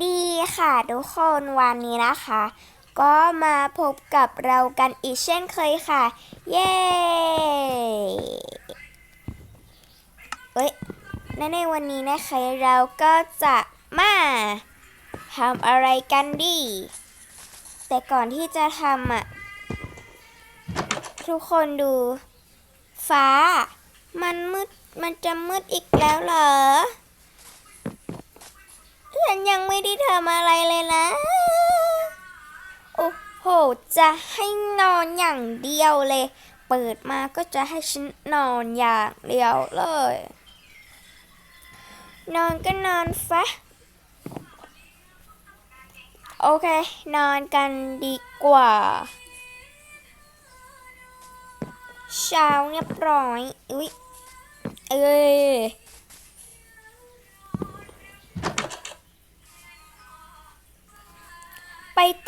ดีค่ะทุกคนวันนี้นะคะ ก็มาพบกับเรากันอีกเช่นเคยค่ะ เย้เอ้ยและในวันนี้นะคะเราก็จะมาทำอะไรกันดี แต่ก่อนที่จะทำอะ ทุกคนดู ฟ้า มันมืดมันจะมืดอีกแล้วเหรอ ฉันยังไม่ได้ทำอะไรเลยนะ โอ้โห จะให้นอนอย่างเดียวเลย เปิดมาก็จะให้ฉันนอนอย่างเดียวเลย นอนก็นอนฟะโอเค นอนกันดีกว่า เช้าเรียบร้อย อุ๊ย เอ้ย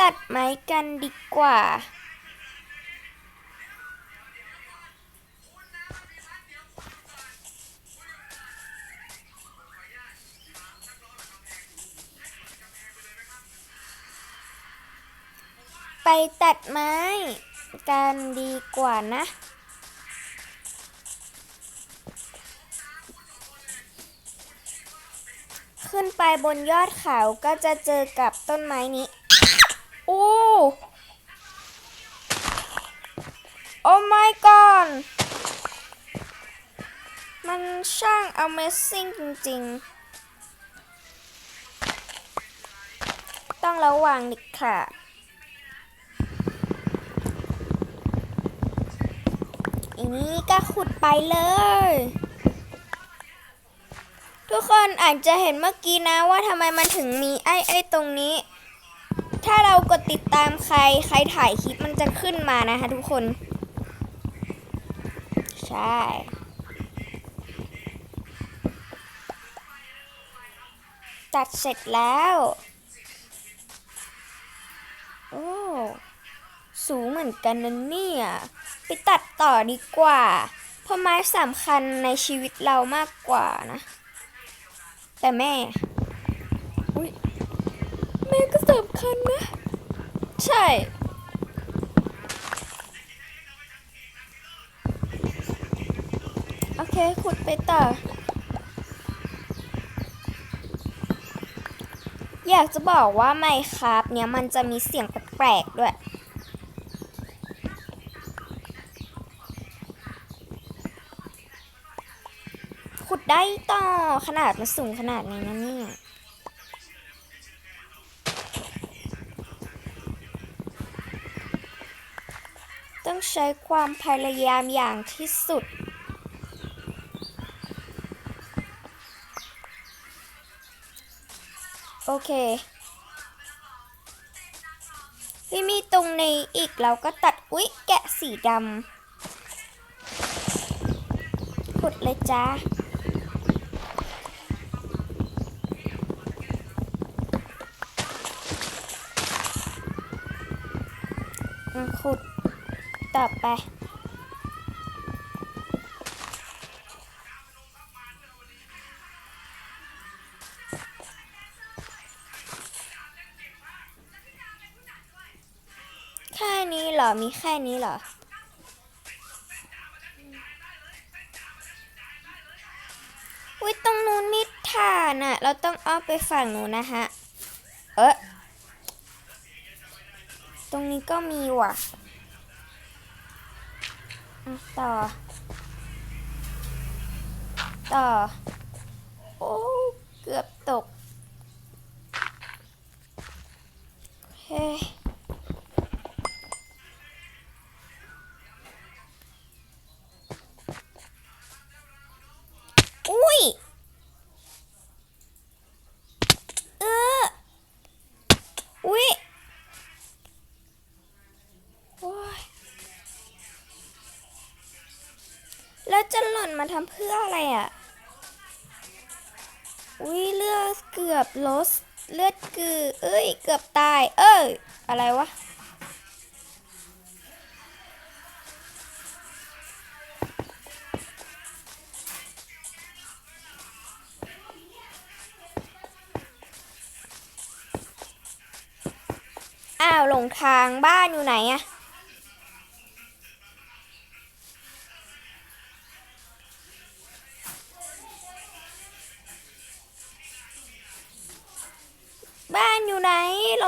ตัดไม้กันดีกว่า ไปตัดไม้กันดีกว่านะขึ้นไปบนยอดเขาก็จะเจอกับต้นไม้นี้ โอ้ โอ้ my god มันช่าง amazing จริง ๆ ต้องระวังดิค่ะอันนี้ก็ขุดไปเลย ทุกคนอาจจะเห็นเมื่อกี้นะว่าทำไมมันถึงมีไอ้ไอ้ตรงนี้ ติดตามใครใครถ่ายคลิปมันจะขึ้นมานะคะทุกคน ใช่ตัดเสร็จแล้วโอ้สูงเหมือนกันนะเนี่ยไปตัดต่อดีกว่า เพราะไม้สำคัญในชีวิตเรามากกว่านะ แต่แม่อุ้ยแม่ก็สำคัญนะ ใช่ โอเค ขุดไปต่อ อยากจะบอกว่าไมค์ครับ เนี้ยมันจะมีเสียงแปลกๆด้วยขุดได้ต่อขนาดมันสูงขนาดนี้นะเนี่ย ต้องใช้ความพยายามอย่างที่สุด โอเคพี่มีตรงนี้อีกเราก็ตัด อุ๊ย แกะสีดำขุดเลยจ้า อืมขุด ต่อไปแค่นี้เหรอ มีแค่นี้เหรอ อุ้ยตรงนู้นมีฐานอะเราต้องอ้อมไปฝั่งนู้นนะฮะ เอ๊ะตรงนี้ก็มีว่ะ ต่อ ต่อ โอ้ เกือบตก เฮ้ จะหล่นมาทำเพื่ออะไรอะ อุ้ยเลือดเกือบลดเลือดกือ เอ้ย เกือบตาย เอ้ย อะไรวะ อ้าว หลงทางบ้านอยู่ไหนอะ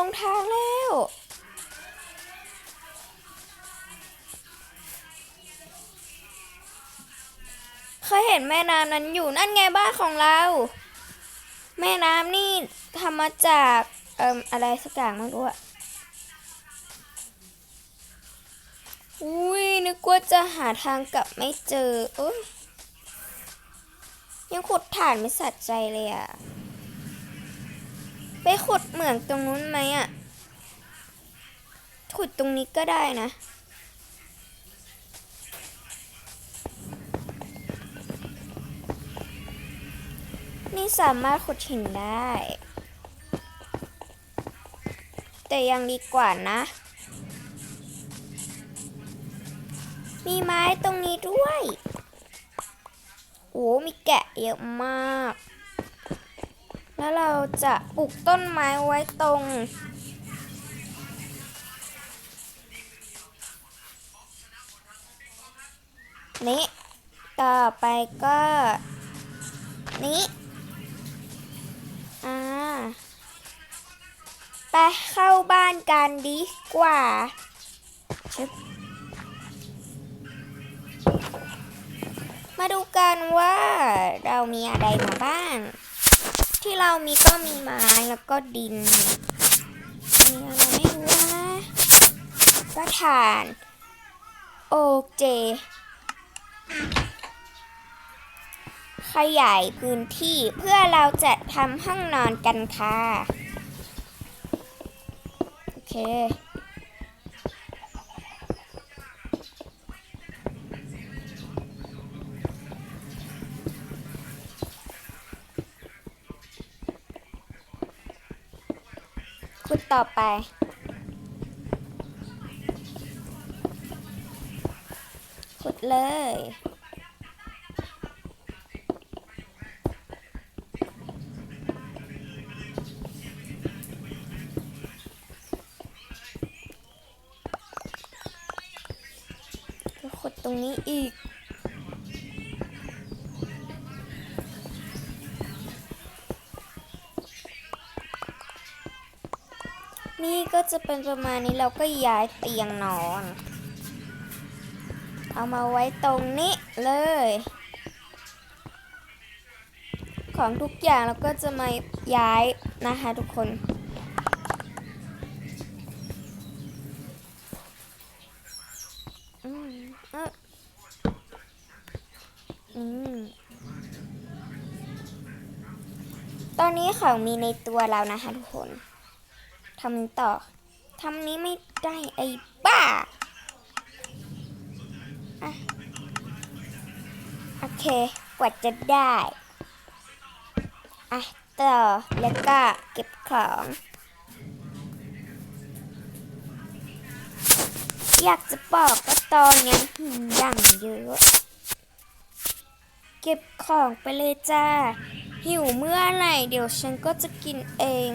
งทางแล้ว เคยเห็นแม่น้ำนั้นอยู่นั่นไงบ้านของเรา แม่น้ำนี่ทำมาจากเอ่มอะไรสักอย่างไม่รู้อะอุ้ยนึกว่าจะหาทางกลับไม่เจออ้ยยังขุดฐานไม่สัดใจเลยอะ ไปขุดเหมืองตรงนู้นไหมอะขุดตรงนี้ก็ได้นะนี่สามารถขุดหินได้ แต่ยังดีกว่านะ มีไม้ตรงนี้ด้วย โอ้ มีแกะเยอะมาก แล้วเราจะปลูกต้นไม้ไว้ตรง นี้ ต่อไปก็ นี้ อ่า ไปเข้าบ้านกันดีกว่าชึบมาดูกันว่าเรามีอะไรมาบ้าง ที่เรามีก็มีไม้แล้วก็ดินมีอะไรไม่รู้นะก็ถ่าน โอเจ ขยายพื้นที่เพื่อเราจะทำห้องนอนกันค่ะ โอเค ขุดต่อไป ขุดเลย ขุดตรงนี้อีก ก็จะเป็นประมาณนี้เราก็ย้ายเตียงนอน เอามาไว้ตรงนี้เลย ของทุกอย่างเราก็จะมาย้ายนะคะทุกคนอืมอืมตอนนี้ของมีในตัวแล้วนะคะทุกคน ทำต่อทำนี้ไม่ได้ไอ้บ้าอะโอเค กว่าจะได้อะต่อ แล้วก็เก็บของอยากจะบอกก็ตอนนี้หืมอย่างเยอะ เก็บของไปเลยจ้า หิวเมื่อไหร่เดี๋ยวฉันก็จะกินเอง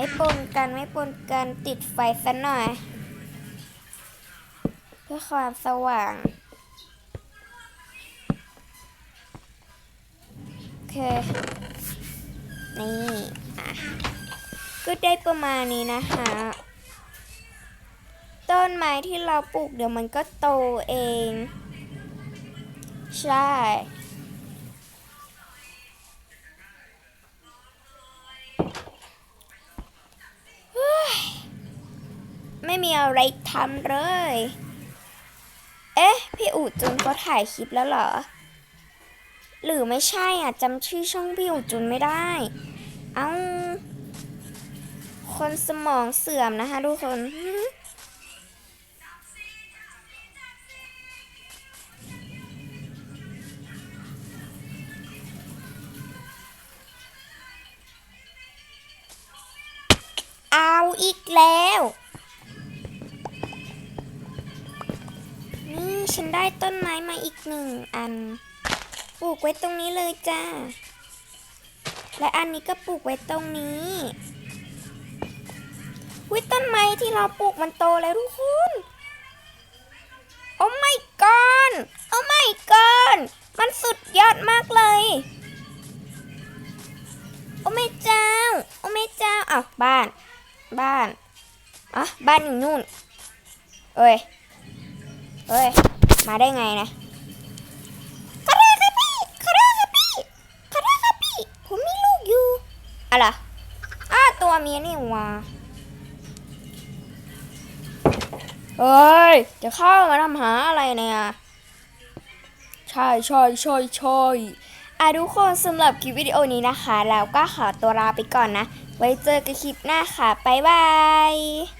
ไม่ปนกันไม่ปนกันติดไฟซะหน่อย เพื่อความสว่าง โอเค นี่อะก็ได้ประมาณนี้นะคะต้นไม้ที่เราปลูกเดี๋ยวมันก็โตเอง ใช่ ไม่มีอะไรทำเลย เอ๊ะ พี่อู๋จุนเขาถ่ายคลิปแล้วเหรอ หรือไม่ใช่อะจำชื่อช่องพี่อู๋จุนไม่ได้ เอ้า คนสมองเสื่อมนะคะทุกคน เอาอีกแล้ว นี่ฉันได้ต้นไม้มาอีกหนึ่งอัน ปลูกไว้ตรงนี้เลยจ้า และอันนี้ก็ปลูกไว้ตรงนี้วิต้นไม้ที่เราปลูกมันโตแล้วทุกคน โอ้ไม่กอนานอยู่นู่นเอ้ยเอ้ย มาได้ไงนะขอโทษครับพี่ขอโทษครับพี่ขอโทษครับพี่ผมมีลูกอยู่ อะไรอ้าตัวเมียนี่ว่าเอ้ย จะเข้ามาทำหาอะไรเนี่ย ใช่ใช่ใช่ใช่อะทุกคนสำหรับคลิปวิดีโอนี้นะคะ แล้วก็ขอตัวลาไปก่อนนะ ไว้เจอกันคลิปหน้าค่ะ บ๊ายบาย